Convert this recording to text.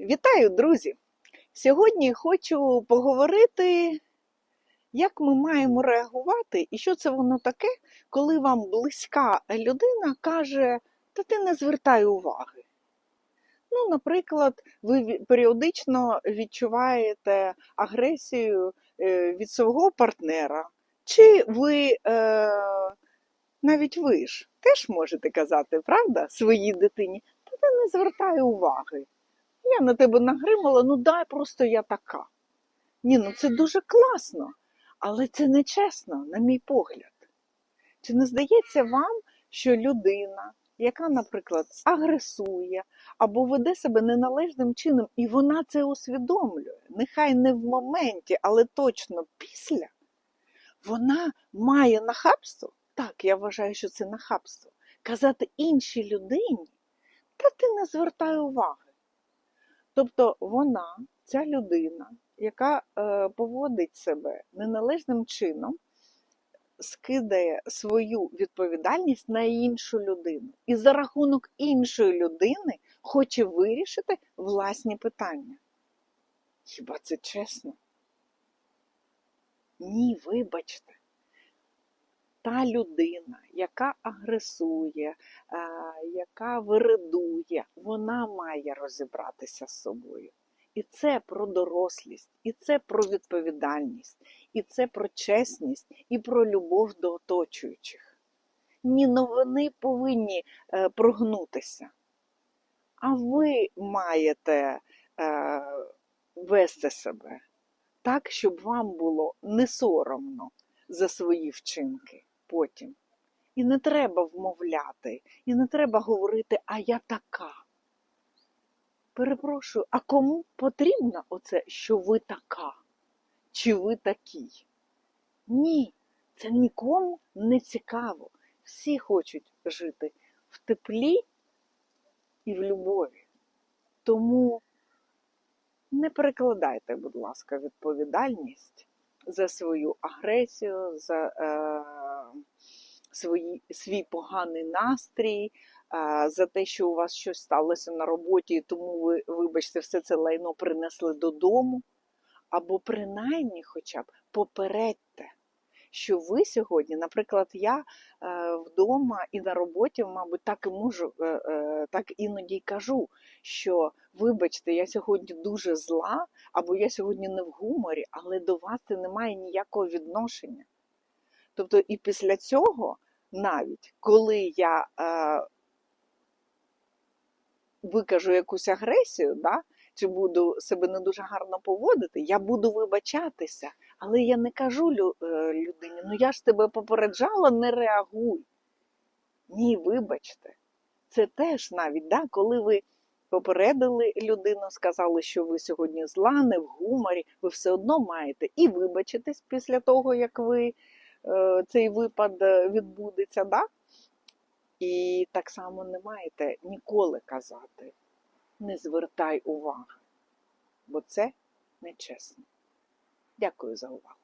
Вітаю, друзі! Сьогодні хочу поговорити, як ми маємо реагувати і що це воно таке, коли вам близька людина каже, та ти не звертай уваги. Ну, наприклад, ви періодично відчуваєте агресію е, від свого партнера, чи ви е, навіть ви ж теж можете казати, правда, своїй дитині, та ти не звертай уваги. Я на тебе нагримала, ну дай просто я така. Ні, ну це дуже класно, але це не чесно, на мій погляд. Чи не здається вам, що людина, яка, наприклад, агресує або веде себе неналежним чином, і вона це усвідомлює, нехай не в моменті, але точно після, вона має нахабство, так, я вважаю, що це нахабство, казати іншій людині, та ти не звертай уваги. Тобто вона, ця людина, яка е, поводить себе неналежним чином, скидає свою відповідальність на іншу людину. І за рахунок іншої людини хоче вирішити власні питання. Хіба це чесно? Ні, вибачте. Та людина, яка агресує, е, яка вирадує, вона має розібратися з собою. І це про дорослість, і це про відповідальність, і це про чесність, і про любов до оточуючих. Ні, вони повинні е, прогнутися. А ви маєте е, вести себе так, щоб вам було не соромно за свої вчинки потім. І не треба вмовляти, і не треба говорити, а я така. Перепрошую, а кому потрібно оце, що ви така? Чи ви такий? Ні, це нікому не цікаво. Всі хочуть жити в теплі і в любові. Тому не перекладайте, будь ласка, відповідальність за свою агресію, за е, свої, свій поганий настрій, за те, що у вас щось сталося на роботі, тому ви, вибачте, все це лайно принесли додому. Або принаймні хоча б попередьте, що ви сьогодні, наприклад, я е, вдома і на роботі, мабуть, так і можу, е, е, так іноді й кажу, що вибачте, я сьогодні дуже зла, або я сьогодні не в гуморі, але до вас це не має ніякого відношення. Тобто, і після цього, навіть коли я е, викажу якусь агресію, да, чи буду себе не дуже гарно поводити, я буду вибачатися, але я не кажу е, людині, ну я ж тебе попереджала, не реагуй. Ні, вибачте. Це теж навіть, да, коли ви попередили людину, сказали, що ви сьогодні зла, не в гуморі, ви все одно маєте і вибачитись після того, як ви цей випад е, відбудеться, да? і так само не маєте ніколи казати, не звертай уваги, бо це нечесно. Дякую за увагу.